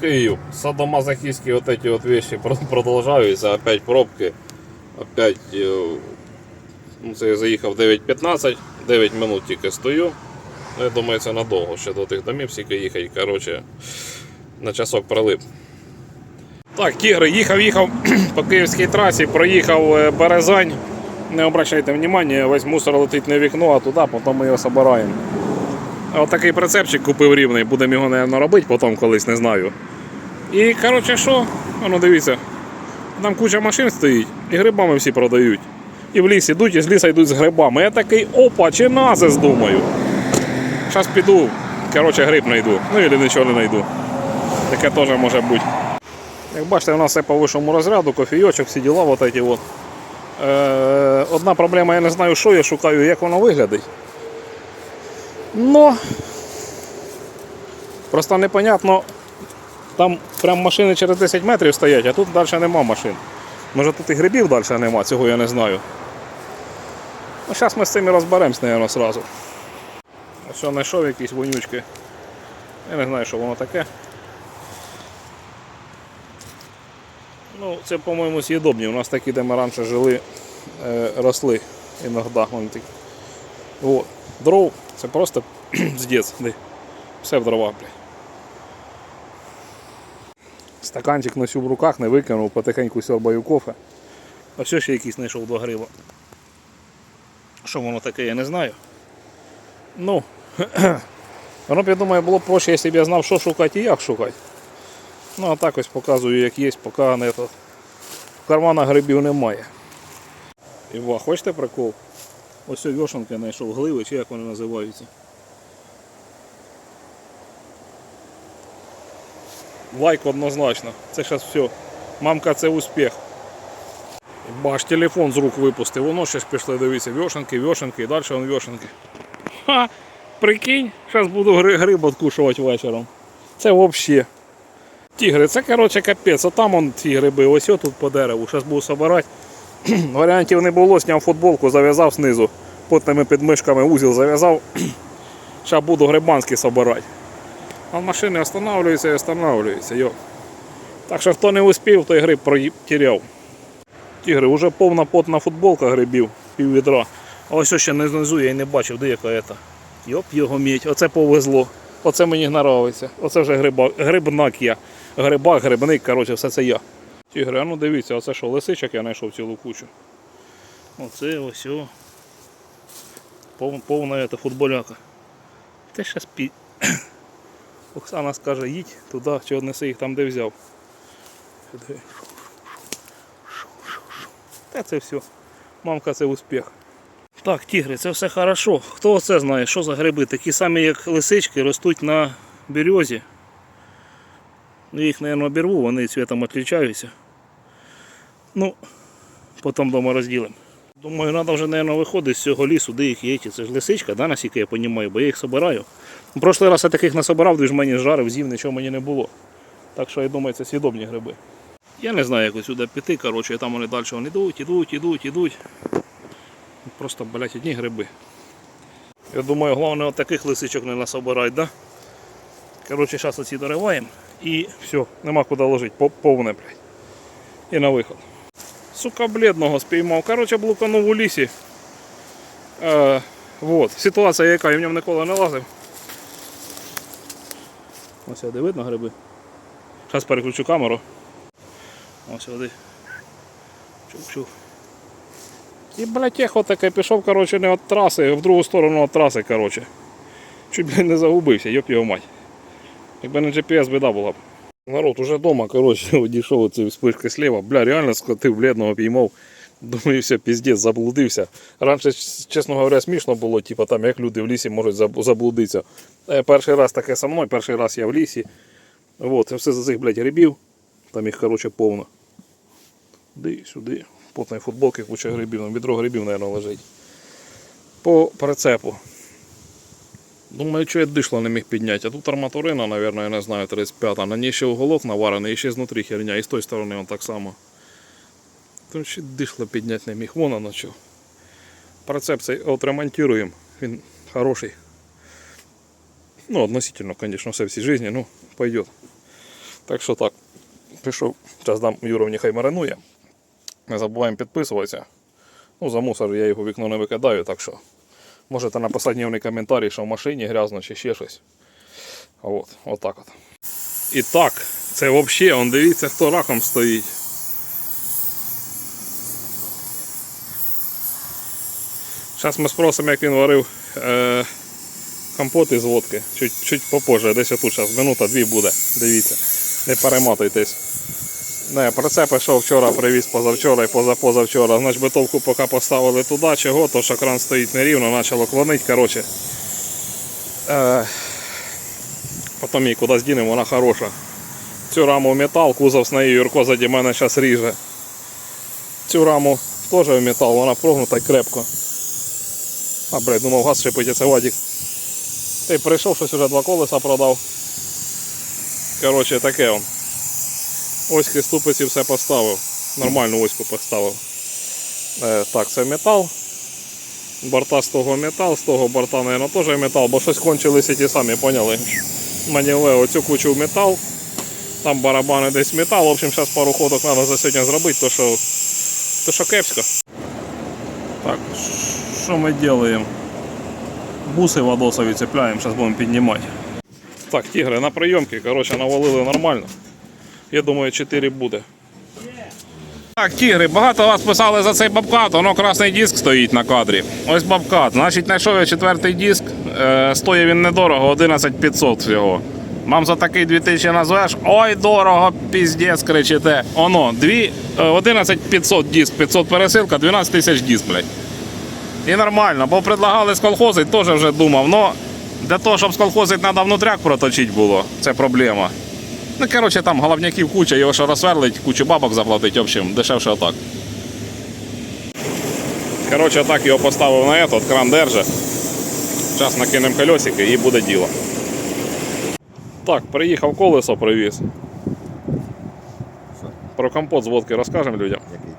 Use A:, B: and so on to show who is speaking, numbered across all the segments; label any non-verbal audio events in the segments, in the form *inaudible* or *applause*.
A: Київ. Садомазохистські вот эти вот вещи про- продовжуються. Опять пробки. Опять е, ну, це я заїхав 9.15, 9 минут тільки стою. Ну, я думаю, це надовго ще до тих домів стільки їхати. Коротше, на часок пролип. Так, тігри, їхав, їхав *clears throat* по київській трасі, проїхав е, Березань. Не обращайте внимания, весь мусор летить в вікно, а туди, потім ми його збираємо. От такий прицепчик купив рівний, будемо його, мабуть, робити потім колись, не знаю. І коротше що? Ну дивіться, там куча машин стоїть, і грибами всі продають. І в ліс ідуть, і з ліса йдуть з грибами. Я такий, опа, чи назис думаю. Зараз піду, коротше, гриб знайду. Ну і нічого не знайду. Таке теж може бути. Як бачите, у нас все по вищому розряду, кофійочок, всі діла вот. Е, одна проблема, я не знаю, що я шукаю, як воно виглядить. Но просто непонятно, там прям машини через 10 метрів стоять, а тут далі нема машин. Може тут і грибів далі нема, цього я не знаю. Ну, зараз ми з цим і розберемось, мабуть, сразу. Ось знайшов якісь вонючки. Я не знаю, що воно таке. Ну, це, по-моєму, з'їдобні. У нас такі, де ми раніше жили, е, росли іноді. От. Дров, це просто *clears throat* здець. Де. Все в дрова, блядь. Стаканчик носю в руках, не викинув, потихеньку сьорбаю кофе. А все ще якийсь знайшов до гриба. Що воно таке, я не знаю. Ну, *clears throat* воно б, я думаю, було б проще, якщо б я знав, що шукати і як шукати. Ну, а так ось показую, як є, поки не то. В карманах грибів немає. Іва, хочете прикол? Ось вьошенки знайшов, гливи, чи як вони називаються. Лайк однозначно. Це зараз все. Мамка, це успіх. Баш, телефон з рук випустив. Воно ж пішли, дивіться, вьошенки, вьошенки і далі вон вьошенки. Ха! Прикинь, зараз буду гри- гриб откушувати вечором. Це взагалі. Тігри, це коротше капець, а там он ті гриби, ось тут по дереву. Зараз буду збирати. *clears throat* Варіантів не було, зняв футболку, зав'язав знизу. Потними підмишками узіл зав'язав. *clears throat* Зараз буду грибанські збирати. А машини останавливаються і останавливаються. Йо. Так що хто не успів, той гриб потеряв. Тігри, вже повна потна футболка грибів, пів відра. А ось ще не знизу, я й не бачив, де яка ета. Йоп, його мідь, оце повезло. Оце мені нравиться. Оце вже гриба, грибнак я. Грибак, грибник, коротше, все це я. Тігри, ну дивіться, оце що, лисичок я знайшов цілу кучу. Оце ось о. Пов, повна ета футболяка. Те ще спі. Оксана скаже, їдь туди, чи однеси їх там, де взяв. Та це все. Мамка це успіх. Так, тігри, це все хорошо. Хто це знає, що за гриби? Такі самі, як лисички, ростуть на березі. Ну, Їх, мабуть, обірву, вони цвітом відрізняються. Ну, потім вдома розділимо. Думаю, треба вже, мабуть, виходити з цього лісу, де їх є. Це ж лисичка, да, наскільки я розумію, бо я їх собираю. В прошлий раз я таких не собирав, дві ж мені жарив, з'їв, нічого мені не було. Так що я думаю, це свідомі гриби. Я не знаю, як сюди піти, коротше, там вони далі вони йдуть, йдуть, йдуть, йдуть. Просто, блядь, одні гриби. Я думаю, головне от таких лисичок не насобирати, да? Коротше, зараз оці дориваємо і все, нема куди ложити, повне, блядь. І на виход. Сука, бледного спіймав. Коротше, блуканув у лісі. Е, вот. Ситуація яка, я в ньому ніколи не лазив. Ось сюди видно гриби. Зараз переключу камеру. Ось сюди. Чув-чув. І, блядь, ехо таке пішов, коротше, не від траси, в другу сторону від траси, коротше. Чуть, блядь, не загубився, йоп його мать. Якби не GPS, біда була б. Народ, уже вдома, коротше, *laughs* одійшов оцю вспишки сліва. Бля, реально скотив бледного піймав. Думаю, все, піздець, заблудився. Раніше, чесно говоря, смішно було, типу, там, як люди в лісі можуть заблудитися. Е, Перший раз таке со мною, перший раз я в лісі. Вот, все за цих, блядь, грибів. Там їх, коротше, повно. Сюди, сюди. Потної футболки, куча грибів, відро грибів, мабуть, лежить. По прицепу. Думаю, що я дишло не міг підняти. А тут арматурина, мабуть, я не знаю, 35 На ній ще уголок наварений, і ще знутрі херня, і з тої сторони он так само. Тому ще дишло підняти не міг. Вон оно що. Прицеп отремонтуємо. Він хороший. Ну, относительно, конечно, все всій житті, ну, пойдет. Так що так. Пішов. Зараз дам Юровні хай маринує. Не забуваємо підписуватися. Ну, за мусор я його вікно не викидаю, так що можете написати дневний коментарі, що в машині грязно чи ще щось. От, от так от. І так, це взагалі, он дивіться, хто раком стоїть. Зараз ми спросимо, як він варив е, компот із водки. Чуть, чуть попозже, десь отут зараз, минута-дві буде. Дивіться. Не перематуйтесь. Не, прицеп пішов вчора, привіз позавчора і позапозавчора. Значить, битовку поки поставили туди, чого, то що кран стоїть нерівно, почало клонить. Коротше. Е, потім її куди здінемо, вона хороша. Цю раму в метал, кузов з нею Юрко заді мене зараз ріже. Цю раму теж в метал, вона прогнута й крепко. А, блядь, думав, газ шипить, це Вадик. Ти прийшов, щось уже два колеса продав. Коротше, таке он. Оськи ступиці все поставив. Нормальну оську поставив. Е, так, це метал. Борта з того метал, з того борта, мабуть, теж метал, бо щось кончилися ті самі, поняли. Маніве оцю кучу метал. Там барабани десь метал. В общем, зараз пару ходок треба за сьогодні зробити, то що, то що кепсько. Так, що ми робимо? Буси водосові цепляємо, зараз будемо піднімати. Так, тігри на прийомки, коротше, навалили нормально. Я думаю, 4 буде. Так, тігри, багато вас писали за цей бабкат, воно красний диск стоїть на кадрі. Ось бабкат. Значить, знайшов я четвертий диск. Е, стоїть він недорого, 11500 всього. Вам за такий 2000 назвеш. Ой, дорого, піздець, кричите. Оно, е, 11500 диск, 500 пересилка, 12 тисяч диск, блядь. І нормально, бо предлагали з колхозить, теж вже думав. Но для того, щоб з колхозить, треба внутряк проточити було. Це проблема. Ну, коротше, там головняків куча, його ще розсверлить, кучу бабок заплатить, в общем, дешевше отак. Коротше, так його поставив на этот, кран держить. Зараз накинемо колесики і буде діло. Так, приїхав колесо привіз. Про компот з водки розкажемо людям.
B: Який?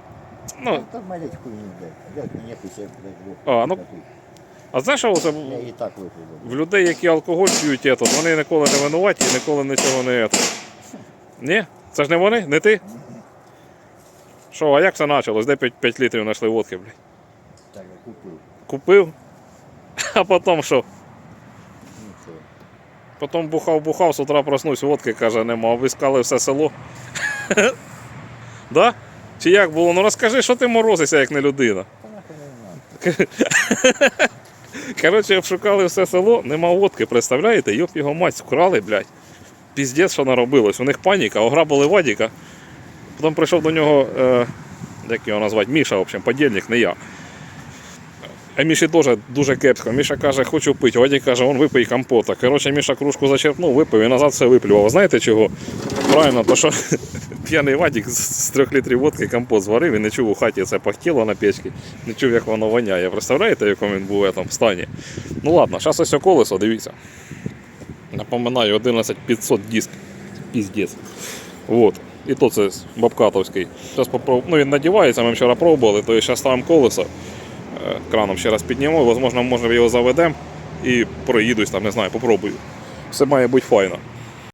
A: Ну,
B: Та малять хуйню, блядь. Блядь, мені якусь, блядь,
A: А, ну, а знаєш, що це
B: Я і так випив.
A: в людей, які алкоголь п'ють, вони ніколи не винуваті і ніколи нічого не ето. Ні? Це ж не вони? Не ти? Що, а як це почалось? Де 5, 5 літрів знайшли водки, блядь?
B: Так, я купив.
A: Купив, *laughs* а потім що?
B: Ну, що?
A: Потім бухав-бухав, з утра проснувся, водки, каже, нема, обіскали все село. *laughs* да? Чи як було? Ну розкажи, що ти морозишся, як не людина.
B: Та нахуй не знаю. *laughs*
A: Коротше, обшукали все село, нема водки, представляєте? Йоп його мать, вкрали, блядь. Піздець, що наробилось. У них паніка, ограбили Вадіка. Потім прийшов до нього, е, як його назвати, Міша, в общем, подільник, не я. А Міші теж дуже кепсько. Міша каже, хочу пити. Вадік каже, он випий компота. Коротше, Міша кружку зачерпнув, випив і назад все виплював. Знаєте чого? Правильно, то що *laughs* п'яний Вадік з трьох літрів водки компот зварив і не чув у хаті це пахтіло на печці, не чув, як воно воняє. Представляєте, в якому він був в цьому стані? Ну ладно, зараз ось колесо, дивіться. Напоминаю, 11500 диск. Піздець. Вот. І то це бабкатовський. Зараз попроб... ну, він надівається, ми вчора пробували, то зараз ставимо колесо. Е, Краном ще раз підніму, можливо, може його заведемо і проїдусь там, не знаю, попробую. Все має бути файно.